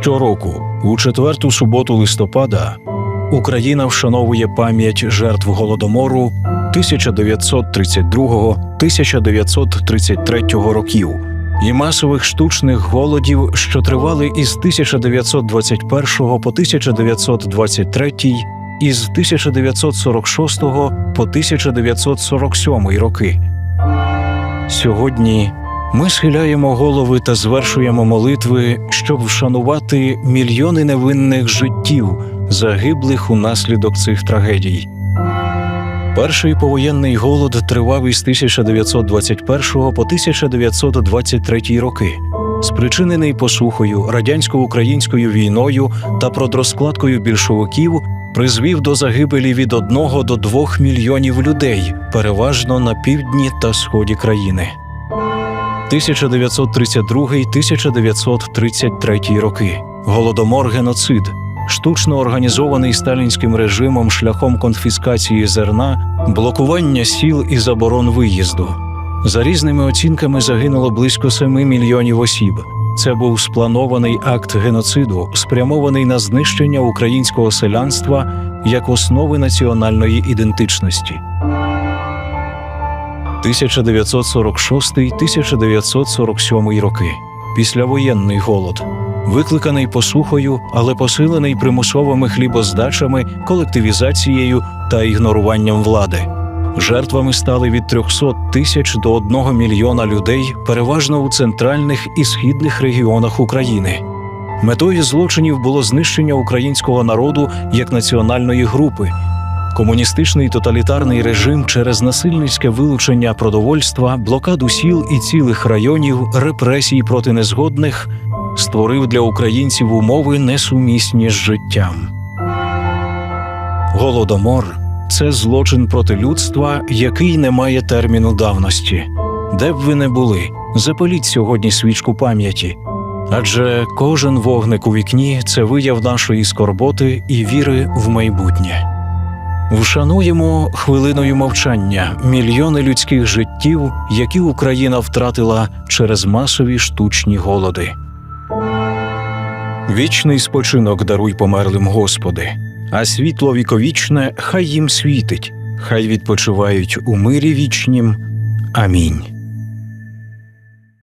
Щороку, у четверту суботу листопада, Україна вшановує пам'ять жертв голодомору 1932-1933 років і масових штучних голодів, що тривали із 1921 по 1923 і з 1946 по 1947 роки. Сьогодні ми схиляємо голови та звершуємо молитви, щоб вшанувати мільйони невинних життів, загиблих унаслідок цих трагедій. Перший повоєнний голод тривав із 1921 по 1923 роки, спричинений посухою, радянсько-українською війною та продрозкладкою більшовиків, призвів до загибелі від 1 до 2 мільйонів людей, переважно на півдні та сході країни. 1932-1933 роки. Голодомор геноцид, штучно організований сталінським режимом шляхом конфіскації зерна, блокування сіл і заборон виїзду. За різними оцінками загинуло близько 7 мільйонів осіб. Це був спланований акт геноциду, спрямований на знищення українського селянства як основи національної ідентичності. 1946-1947 роки. Післявоєнний голод, викликаний посухою, але посилений примусовими хлібоздачами, колективізацією та ігноруванням влади. Жертвами стали від 300 тисяч до 1 мільйона людей, переважно у центральних і східних регіонах України. Метою злочинів було знищення українського народу як національної групи. Комуністичний тоталітарний режим через насильницьке вилучення продовольства, блокаду сіл і цілих районів, репресій проти незгодних створив для українців умови несумісні з життям. Голодомор це злочин проти людства, який не має терміну давності. Де б ви не були, запаліть сьогодні свічку пам'яті. Адже кожен вогник у вікні це вияв нашої скорботи і віри в майбутнє. Вшануємо хвилиною мовчання мільйони людських життів, які Україна втратила через масові штучні голоди. Вічний спочинок даруй померлим Господи, а світло віковічне хай їм світить, хай відпочивають у мирі вічнім. Амінь.